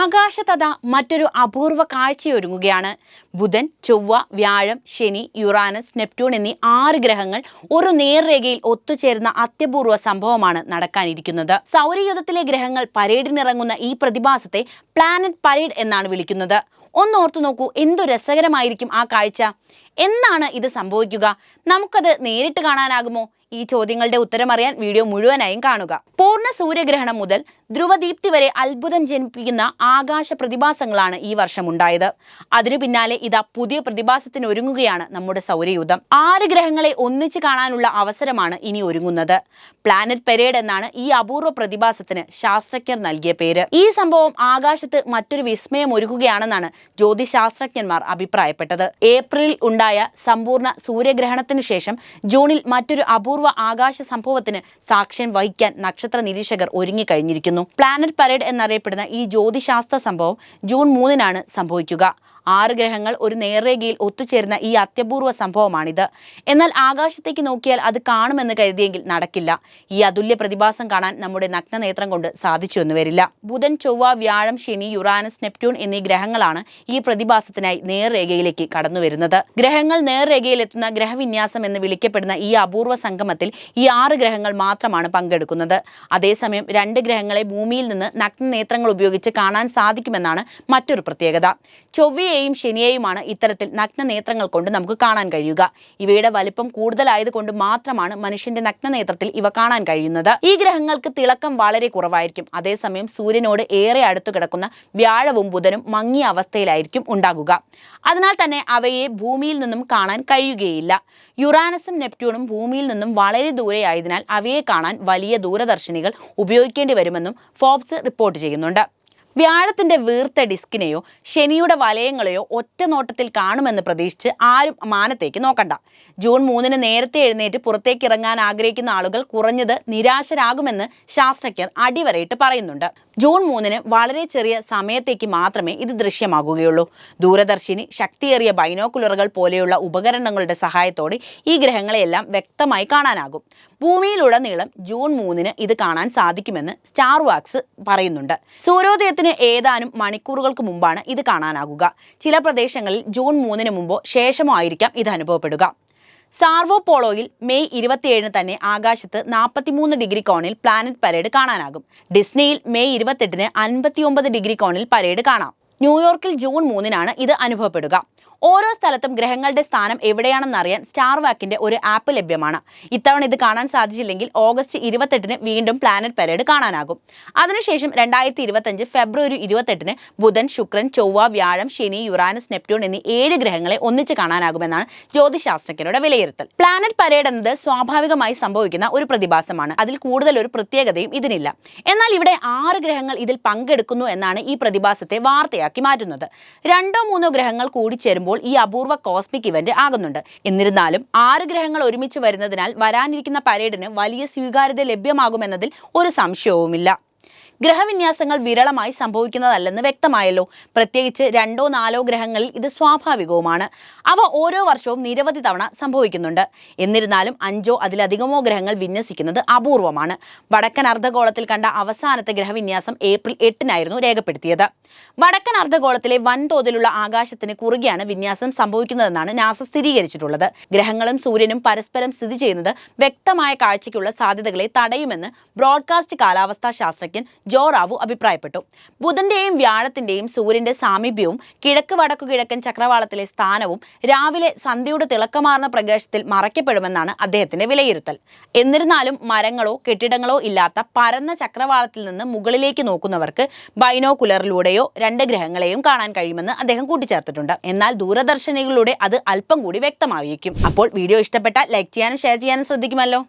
ആകാശതഥ മറ്റൊരു അപൂർവ കാഴ്ചയൊരുങ്ങുകയാണ്. ബുധൻ ചൊവ്വ വ്യാഴം ശനി യുറാനസ് നെപ്റ്റ്യൂൺ എന്നീ ആറ് ഗ്രഹങ്ങൾ ഒരു നേർരേഖയിൽ ഒത്തുചേരുന്ന അത്യപൂർവ സംഭവമാണ് നടക്കാനിരിക്കുന്നത്. സൗരയുധത്തിലെ ഗ്രഹങ്ങൾ പരേഡിനിറങ്ങുന്ന ഈ പ്രതിഭാസത്തെ പ്ലാനറ്റ് പരേഡ് എന്നാണ് വിളിക്കുന്നത്. ഒന്ന് ഓർത്തു നോക്കൂ എന്തു രസകരമായിരിക്കും ആ കാഴ്ച? എന്നാണ് ഇത് സംഭവിക്കുക? നമുക്കത് നേരിട്ട് കാണാനാകുമോ? ഈ ചോദ്യങ്ങളുടെ ഉത്തരമറിയാൻ വീഡിയോ മുഴുവനായും കാണുക. പൂർണ സൂര്യഗ്രഹണം മുതൽ ധ്രുവദീപ്തി വരെ അത്ഭുതം ജനിപ്പിക്കുന്ന ആകാശ പ്രതിഭാസങ്ങളാണ് ഈ വർഷം ഉണ്ടായത്. അതിനു പിന്നാലെ ഇതാ പുതിയ പ്രതിഭാസത്തിന് ഒരുങ്ങുകയാണ് നമ്മുടെ സൗരയൂഥം. ആറ് ഗ്രഹങ്ങളെ ഒന്നിച്ച് കാണാനുള്ള അവസരമാണ് ഇനി ഒരുങ്ങുന്നത്. പ്ലാനറ്റ് പെരേഡ് എന്നാണ് ഈ അപൂർവ പ്രതിഭാസത്തിന് ശാസ്ത്രജ്ഞർ നൽകിയ പേര്. ഈ സംഭവം ആകാശത്ത് മറ്റൊരു വിസ്മയം ഒരുക്കുകയാണെന്നാണ് ജ്യോതിശാസ്ത്രജ്ഞന്മാർ അഭിപ്രായപ്പെട്ടത്. ഏപ്രിലിൽ ഉണ്ടായ സമ്പൂർണ സൂര്യഗ്രഹണത്തിനു ശേഷം ജൂണിൽ മറ്റൊരു അപൂർവ ആകാശ സംഭവത്തിന് സാക്ഷ്യം വഹിക്കാൻ നക്ഷത്ര നിരീക്ഷകർ ഒരുങ്ങിക്കഴിഞ്ഞിരിക്കുന്നു. പ്ലാനറ്റ് പരേഡ് എന്നറിയപ്പെടുന്ന ഈ ജ്യോതിശാസ്ത്ര സംഭവം ജൂൺ മൂന്നിനാണ് സംഭവിക്കുക. ആറ് ഗ്രഹങ്ങൾ ഒരു നേർരേഖയിൽ ഒത്തുചേരുന്ന ഈ അത്യപൂർവ സംഭവമാണിത്. എന്നാൽ ആകാശത്തേക്ക് നോക്കിയാൽ അത് കാണുമെന്ന് കരുതിയെങ്കിൽ നടക്കില്ല. ഈ അതുല്യ പ്രതിഭാസം കാണാൻ നമ്മുടെ നഗ്നനേത്രം കൊണ്ട് സാധിച്ചു എന്ന് വരില്ല. ബുധൻ ചൊവ്വ വ്യാഴം ശനി യുറാനസ് നെപ്റ്റ്യൂൺ എന്നീ ഗ്രഹങ്ങളാണ് ഈ പ്രതിഭാസത്തിനായി നേർരേഖയിലേക്ക് കടന്നു വരുന്നത് ഗ്രഹങ്ങൾ നേർരേഖയിലെത്തുന്ന ഗ്രഹവിന്യാസം എന്ന് വിളിക്കപ്പെടുന്ന ഈ അപൂർവ സംഗമത്തിൽ ഈ ആറ് ഗ്രഹങ്ങൾ മാത്രമാണ് പങ്കെടുക്കുന്നത്. അതേസമയം രണ്ട് ഗ്രഹങ്ങളെ ഭൂമിയിൽ നിന്ന് നഗ്നനേത്രങ്ങൾ ഉപയോഗിച്ച് കാണാൻ സാധിക്കുമെന്നാണ് മറ്റൊരു പ്രത്യേകത. ചൊവ്വയെയും ശനിയെയുമാണ് ഇത്തരത്തിൽ നഗ്നനേത്രങ്ങൾ കൊണ്ട് നമുക്ക് കാണാൻ കഴിയുക. ഇവയുടെ വലിപ്പം കൂടുതലായതുകൊണ്ട് മാത്രമാണ് മനുഷ്യന്റെ നഗ്നനേത്രത്തിൽ ഇവ കാണാൻ കഴിയുന്നത്. ഈ ഗ്രഹങ്ങൾക്ക് തിളക്കം വളരെ കുറവായിരിക്കും. അതേസമയം സൂര്യനോട് ഏറെ അടുത്തു കിടക്കുന്ന വ്യാഴവും ബുധനും മങ്ങിയ അവസ്ഥയിലായിരിക്കും ഉണ്ടാകുക. അതിനാൽ തന്നെ അവയെ ഭൂമിയിൽ നിന്നും കാണാൻ കഴിയുകയില്ല. യുറാനസും നെപ്റ്റ്യൂണും ഭൂമിയിൽ നിന്നും വളരെ ദൂരെ ആയതിനാൽ അവയെ കാണാൻ വലിയ ദൂരദർശിനികൾ ഉപയോഗിക്കേണ്ടി വരുമെന്നും ഫോബ്സ് റിപ്പോർട്ട് ചെയ്യുന്നുണ്ട്. വ്യാഴത്തിന്റെ വീർത്ത ഡിസ്കിനെയോ ശനിയുടെ വലയങ്ങളെയോ ഒറ്റ നോട്ടത്തിൽ കാണുമെന്ന് പ്രതീക്ഷിച്ച് ആരും മാനത്തേക്ക് നോക്കണ്ട. ജൂൺ മൂന്നിന് നേരത്തെ എഴുന്നേറ്റ് പുറത്തേക്ക് ഇറങ്ങാൻ ആഗ്രഹിക്കുന്ന ആളുകൾ കുറഞ്ഞത് നിരാശരാകുമെന്ന് ശാസ്ത്രജ്ഞർ അടിവരയിട്ട് പറയുന്നുണ്ട്. ജൂൺ മൂന്നിന് വളരെ ചെറിയ സമയത്തേക്ക് മാത്രമേ ഇത് ദൃശ്യമാകുകയുള്ളൂ. ദൂരദർശിനി ശക്തിയേറിയ ബൈനോക്കുലറുകൾ പോലെയുള്ള ഉപകരണങ്ങളുടെ സഹായത്തോടെ ഈ ഗ്രഹങ്ങളെയെല്ലാം വ്യക്തമായി കാണാനാകും. ഭൂമിയിലുടനീളം ജൂൺ മൂന്നിന് ഇത് കാണാൻ സാധിക്കുമെന്ന് സ്റ്റാർ വാക്സ് പറയുന്നുണ്ട്. സൂര്യോദയത്തിന് ഏതാനും മണിക്കൂറുകൾക്ക് മുമ്പാണ് ഇത് കാണാനാകുക. ചില പ്രദേശങ്ങളിൽ ജൂൺ മൂന്നിന് മുമ്പോ ശേഷമോ ആയിരിക്കാം ഇത് അനുഭവപ്പെടുക. സാർവോ പോളോയിൽ മെയ് ഇരുപത്തിയേഴിന് തന്നെ ആകാശത്ത് നാൽപ്പത്തിമൂന്ന് ഡിഗ്രി കോണിൽ പ്ലാനറ്റ് പരേഡ് കാണാനാകും. ഡിസ്നിയിൽ മെയ് ഇരുപത്തെട്ടിന് അൻപത്തിയൊമ്പത് ഡിഗ്രി കോണിൽ പരേഡ് കാണാം. ന്യൂയോർക്കിൽ ജൂൺ മൂന്നിനാണ് ഇത് അനുഭവപ്പെടുക. ഓരോ സ്ഥലത്തും ഗ്രഹങ്ങളുടെ സ്ഥാനം എവിടെയാണെന്നറിയാൻ സ്റ്റാർ വാക്കിന്റെ ഒരു ആപ്പ് ലഭ്യമാണ്. ഇത്തവണ ഇത് കാണാൻ സാധിച്ചില്ലെങ്കിൽ ഓഗസ്റ്റ് ഇരുപത്തെട്ടിന് വീണ്ടും പ്ലാനറ്റ് പരേഡ് കാണാനാകും. അതിനുശേഷം രണ്ടായിരത്തി ഇരുപത്തഞ്ച് ഫെബ്രുവരി ഇരുപത്തെട്ടിന് ബുധൻ ശുക്രൻ ചൊവ്വ വ്യാഴം ശനി യുറാനസ് നെപ്റ്റ്യൂൺ എന്നീ ഏഴ് ഗ്രഹങ്ങളെ ഒന്നിച്ച് കാണാനാകുമെന്നാണ് ജ്യോതിശാസ്ത്രജ്ഞരുടെ വിലയിരുത്തൽ. പ്ലാനറ്റ് പരേഡ് എന്നത് സ്വാഭാവികമായി സംഭവിക്കുന്ന ഒരു പ്രതിഭാസമാണ്. അതിൽ കൂടുതൽ ഒരു പ്രത്യേകതയും ഇതിനില്ല. എന്നാൽ ഇവിടെ ആറ് ഗ്രഹങ്ങൾ ഇതിൽ പങ്കെടുക്കുന്നു എന്നാണ് ഈ പ്രതിഭാസത്തെ വാർത്തയാക്കി മാറ്റുന്നത്. രണ്ടോ മൂന്നോ ഗ്രഹങ്ങൾ കൂടിച്ചേരുമ്പോൾ ഈ അപൂർവ കോസ്മിക് ഇവന്റ് ആകുന്നുണ്ട്. എന്നിരുന്നാലും ആറ് ഗ്രഹങ്ങൾ ഒരുമിച്ച് വരുന്നതിനാൽ വരാനിരിക്കുന്ന പരേഡിന് വലിയ സ്വീകാര്യത ലഭ്യമാകുമെന്നതിൽ ഒരു സംശയവുമില്ല. ഗ്രഹവിന്യാസങ്ങൾ വിരളമായി സംഭവിക്കുന്നതല്ലെന്ന് വ്യക്തമായല്ലോ. പ്രത്യേകിച്ച് രണ്ടോ നാലോ ഗ്രഹങ്ങളിൽ ഇത് സ്വാഭാവികവുമാണ്. അവ ഓരോ വർഷവും നിരവധി തവണ സംഭവിക്കുന്നുണ്ട്. എന്നിരുന്നാലും അഞ്ചോ അതിലധികമോ ഗ്രഹങ്ങൾ വിന്യസിക്കുന്നത് അപൂർവമാണ്. വടക്കൻ അർദ്ധഗോളത്തിൽ കണ്ട അവസാനത്തെ ഗ്രഹവിന്യാസം ഏപ്രിൽ എട്ടിനായിരുന്നു രേഖപ്പെടുത്തിയത്. വടക്കൻ അർദ്ധഗോളത്തിലെ വൻതോതിലുള്ള ആകാശത്തിന് കുറുകെയാണ് വിന്യാസം സംഭവിക്കുന്നതെന്നാണ് നാസ സ്ഥിരീകരിച്ചിട്ടുള്ളത്. ഗ്രഹങ്ങളും സൂര്യനും പരസ്പരം സ്ഥിതി ചെയ്യുന്നത് വ്യക്തമായ കാഴ്ചയ്ക്കുള്ള സാധ്യതകളെ തടയുമെന്ന് ബ്രോഡ്കാസ്റ്റ് കാലാവസ്ഥാ ശാസ്ത്രജ്ഞൻ ജോ റാവു അഭിപ്രായപ്പെട്ടു. ബുധന്റെയും വ്യാഴത്തിന്റെയും സൂര്യന്റെ സാമീപ്യവും കിഴക്ക് വടക്കു കിഴക്കൻ ചക്രവാളത്തിലെ സ്ഥാനവും രാവിലെ സന്ധ്യയുടെ തിളക്കമാർന്ന പ്രകാശത്തിൽ മറയ്ക്കപ്പെടുമെന്നാണ് അദ്ദേഹത്തിന്റെ വിലയിരുത്തൽ. എന്നിരുന്നാലും മരങ്ങളോ കെട്ടിടങ്ങളോ ഇല്ലാത്ത പരന്ന ചക്രവാളത്തിൽ നിന്ന് മുകളിലേക്ക് നോക്കുന്നവർക്ക് ബൈനോകുലറിലൂടെയോ രണ്ട് ഗ്രഹങ്ങളെയും കാണാൻ കഴിയുമെന്ന് അദ്ദേഹം കൂട്ടിച്ചേർത്തിട്ടുണ്ട്. എന്നാൽ ദൂരദർശനികളിലൂടെ അത് അല്പം കൂടി വ്യക്തമായിരിക്കും. അപ്പോൾ വീഡിയോ ഇഷ്ടപ്പെട്ടാൽ ലൈക്ക് ചെയ്യാനും ഷെയർ ചെയ്യാനും ശ്രദ്ധിക്കുമല്ലോ.